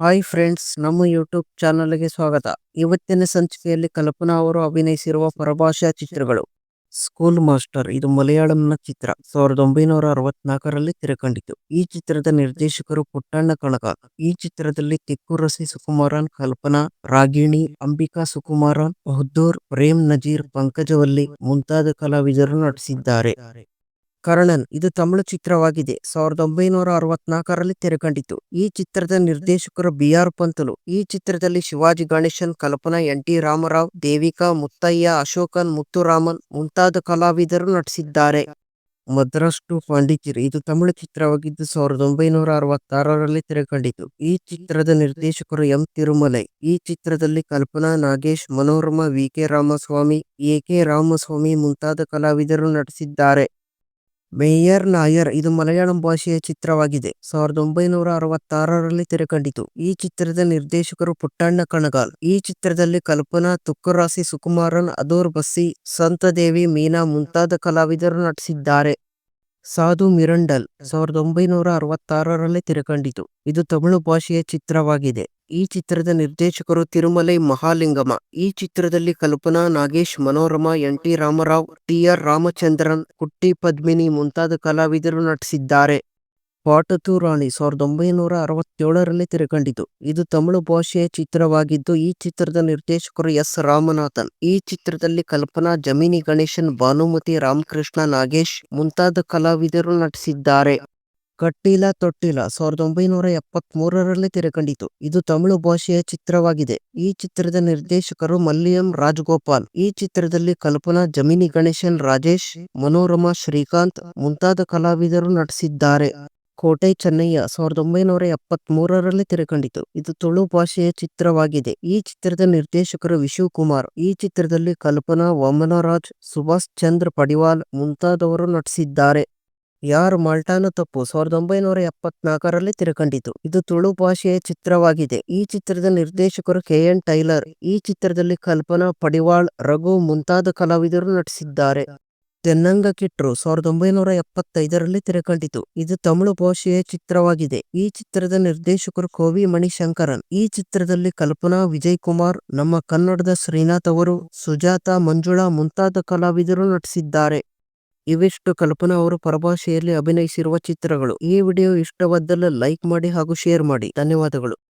Hi friends, ನಮ್ಮ YouTube ಚಾನಲ್ಗೆ ಸ್ವಾಗತ. ಇವತ್ತಿನ ಸಂಚಿಕೆಯಲ್ಲಿ ಕಲ್ಪನಾ ಅವರು ಅಭಿನಯಿಸಿರುವ ಪರಭಾಷಾ ಚಿತ್ರಗಳು. ಸ್ಕೂಲ್ ಮಾಸ್ಟರ್, ಇದು ಮಲಯಾಳಂನ ಚಿತ್ರ. ಸಾವಿರದ ಒಂಬೈನೂರ ಅರವತ್ನಾಲ್ಕರಲ್ಲಿ ತೆರೆಕಂಡಿತು. ಈ ಚಿತ್ರದ ನಿರ್ದೇಶಕರು ಪುಟ್ಟಣ್ಣ ಕಣಕ ಈ ಚಿತ್ರದಲ್ಲಿ ತಿಕ್ಕುರಸಿ ಸುಕುಮಾರನ್, ಕಲ್ಪನಾ, ರಾಗಿಣಿ, ಅಂಬಿಕಾ ಸುಕುಮಾರನ್ ಬಹದ್ದೂರ್ ಪ್ರೇಮ್ ನಜೀರ್, ಪಂಕಜವಲ್ಲಿ ಮುಂತಾದ ಕಲಾವಿದರು ನಟಿಸಿದ್ದಾರೆ. ಕರ್ಣನ್ ಇದು ತಮಿಳು ಚಿತ್ರವಾಗಿದೆ. ಸಾವಿರದ ಒಂಬೈನೂರ ಅರವತ್ನಾಲ್ಕರಲ್ಲಿ ತೆರೆಕಂಡಿತು ಈ ಚಿತ್ರದ ನಿರ್ದೇಶಕರು ಬಿ ಆರ್ ಪಂತಲು. ಈ ಚಿತ್ರದಲ್ಲಿ ಶಿವಾಜಿ ಗಣೇಶನ್, ಕಲ್ಪನಾ ಎನ್ ಟಿ ರಾಮರಾವ್, ದೇವಿಕಾ ಮುತ್ತಯ್ಯ, ಅಶೋಕನ್ ಮುತ್ತುರಾಮನ್ ಮುಂತಾದ ಕಲಾವಿದರು ನಟಿಸಿದ್ದಾರೆ. ಮದ್ರಾಸ್ ಟು ಪಾಂಡಿಚೇರಿ ಇದು ತಮಿಳು ಚಿತ್ರವಾಗಿದ್ದು ಸಾವಿರದ ಒಂಬೈನೂರ ಅರವತ್ತಾರರಲ್ಲಿ ತೆರೆಕಂಡಿತು ಈ ಚಿತ್ರದ ನಿರ್ದೇಶಕರು ಎಂ ತಿರುಮಲೈ. ಈ ಚಿತ್ರದಲ್ಲಿ Kalpana, Nagesh, Manorama, V K Ramaswamy, A K Ramaswamy ಮುಂತಾದ ಕಲಾವಿದರು ನಟಿಸಿದ್ದಾರೆ. ಮೇಯರ್ ನಾಯರ್ ಇದು ಮಲಯಾಳಂ ಭಾಷೆಯ ಚಿತ್ರವಾಗಿದೆ. ಸಾವಿರದ ಒಂಬೈನೂರ ಅರವತ್ತಾರರಲ್ಲಿ ತೆರೆಕಂಡಿತು. ಈ ಚಿತ್ರದ ನಿರ್ದೇಶಕರು ಪುಟ್ಟಣ್ಣ ಕಣಗಾಲ್. ಈ ಚಿತ್ರದಲ್ಲಿ ಕಲ್ಪನಾ ತುಕ್ಕರಾಸಿ ಸುಕುಮಾರನ್ ಅದೂರ್ ಬಸ್ಸಿ, ಸಂತದೇವಿ, ಮೀನಾ ಮುಂತಾದ ಕಲಾವಿದರು ನಟಿಸಿದ್ದಾರೆ. ಸಾಧು ಮಿರಂಡಲ್ ಸಾವಿರದ ಒಂಬೈನೂರ ಅರವತ್ತಾರರಲ್ಲಿ ತೆರೆಕಂಡಿತು. ಇದು ತಮಿಳು ಭಾಷೆಯ ಚಿತ್ರವಾಗಿದೆ. ಈ ಚಿತ್ರದ ನಿರ್ದೇಶಕರು ತಿರುಮಲೈ ಮಹಾಲಿಂಗಮ ಈ ಚಿತ್ರದಲ್ಲಿ Kalpana, Nagesh, Manorama N T Rama Rao T R Ramachandran, Kutty Padmini ಮುಂತಾದ ಕಲಾವಿದರು ನಟಿಸಿದ್ದಾರೆ. ಪಾಟತು ರಾಣಿ ಸಾವಿರದ ಒಂಬೈನೂರ ಅರವತ್ತೇಳರಲ್ಲಿ ತೆರೆಕಂಡಿತು. ಇದು ತಮಿಳು ಭಾಷೆಯ ಚಿತ್ರವಾಗಿದ್ದು, ಈ ಚಿತ್ರದ ನಿರ್ದೇಶಕರು ಎಸ್. ರಾಮನಾಥನ್. ಈ ಚಿತ್ರದಲ್ಲಿ ಕಲ್ಪನಾ, ಜಮಿನಿ ಗಣೇಶನ್, ಭಾನುಮತಿ ರಾಮಕೃಷ್ಣ ನಾಗೇಶ್ ಮುಂತಾದ ಕಲಾವಿದರು ನಟಿಸಿದ್ದಾರೆ. ಕಟ್ಟಿಲ ತೊಟ್ಟಿಲ ಸಾವಿರದ ಒಂಬೈನೂರ ಎಪ್ಪತ್ತ್ ಮೂರರಲ್ಲಿ ತೆರೆಕಂಡಿತು. ಇದು ತಮಿಳು ಭಾಷೆಯ ಚಿತ್ರವಾಗಿದೆ. ಈ ಚಿತ್ರದ ನಿರ್ದೇಶಕರು ಮಲ್ಲಿಯಂ ರಾಜಗೋಪಾಲ್. ಈ ಚಿತ್ರದಲ್ಲಿ ಕಲ್ಪನಾ, ಜಮಿನಿ ಗಣೇಶನ್, ರಾಜೇಶ್, ಮನೋರಮಾ ಶ್ರೀಕಾಂತ್ ಮುಂತಾದ ಕಲಾವಿದರು ನಟಿಸಿದ್ದಾರೆ. ಕೋಟೆ ಚೆನ್ನಯ್ಯ ಸಾವಿರದ ಒಂಬೈನೂರ ಎಪ್ಪತ್ತ್ ಮೂರರಲ್ಲಿ ತೆರೆಕಂಡಿತು ಇದು ತುಳು ಭಾಷೆಯ ಚಿತ್ರವಾಗಿದೆ. ಈ ಚಿತ್ರದ ನಿರ್ದೇಶಕರು ವಿಶು ಕುಮಾರ್ ಈ ಚಿತ್ರದಲ್ಲಿ ಕಲ್ಪನಾ ವಾಮನರಾಜ್, ಸುಭಾಷ್ ಚಂದ್ರ ಪಡಿವಾಲ್ ಮುಂತಾದವರು ನಟಿಸಿದ್ದಾರೆ. ಯಾರ್ ಮಾಲ್ಟಾನ ತಪ್ಪು? ಸಾವಿರದ ಒಂಬೈನೂರ ಎಪ್ಪತ್ನಾಲ್ಕರಲ್ಲಿ ತೆರೆಕಂಡಿತು ಇದು ತುಳು ಭಾಷೆಯ ಚಿತ್ರವಾಗಿದೆ. ಈ ಚಿತ್ರದ ನಿರ್ದೇಶಕರು ಕೆ. ಎನ್. ಟೈಲರ್, ಈ ಚಿತ್ರದಲ್ಲಿ ಕಲ್ಪನಾ ಪಡಿವಾಳ್, ರಘು ಮುಂತಾದ ಕಲಾವಿದರು ನಟಿಸಿದ್ದಾರೆ. ತೆನ್ನಂಗ ಕಿಟ್ರು ಸಾವಿರದ ಒಂಬೈನೂರ ಎಪ್ಪತ್ತೈದರಲ್ಲಿ ತೆರೆಕಂಡಿತು ಇದು ತಮಿಳು ಭಾಷೆಯ ಚಿತ್ರವಾಗಿದೆ. ಈ ಚಿತ್ರದ ನಿರ್ದೇಶಕರು ಕೋವಿ ಮಣಿಶಂಕರನ್. ಈ ಚಿತ್ರದಲ್ಲಿ ಕಲ್ಪನಾ ವಿಜಯ್ ಕುಮಾರ್ ನಮ್ಮ ಕನ್ನಡದ ಶ್ರೀನಾಥ್ ಅವರು, ಸುಜಾತಾ ಮಂಜುಳಾ ಮುಂತಾದ ಕಲಾವಿದರು ನಟಿಸಿದ್ದಾರೆ. ಇವಿಷ್ಟು ಕಲ್ಪನಾ ಅವರು ಪರಭಾಷೆಯಲ್ಲಿ ಅಭಿನಯಿಸಿರುವ ಚಿತ್ರಗಳು. ಈ ವಿಡಿಯೋ ಇಷ್ಟವಾದಲ್ಲಿ ಲೈಕ್ ಮಾಡಿ ಹಾಗೂ ಶೇರ್ ಮಾಡಿ. ಧನ್ಯವಾದಗಳು.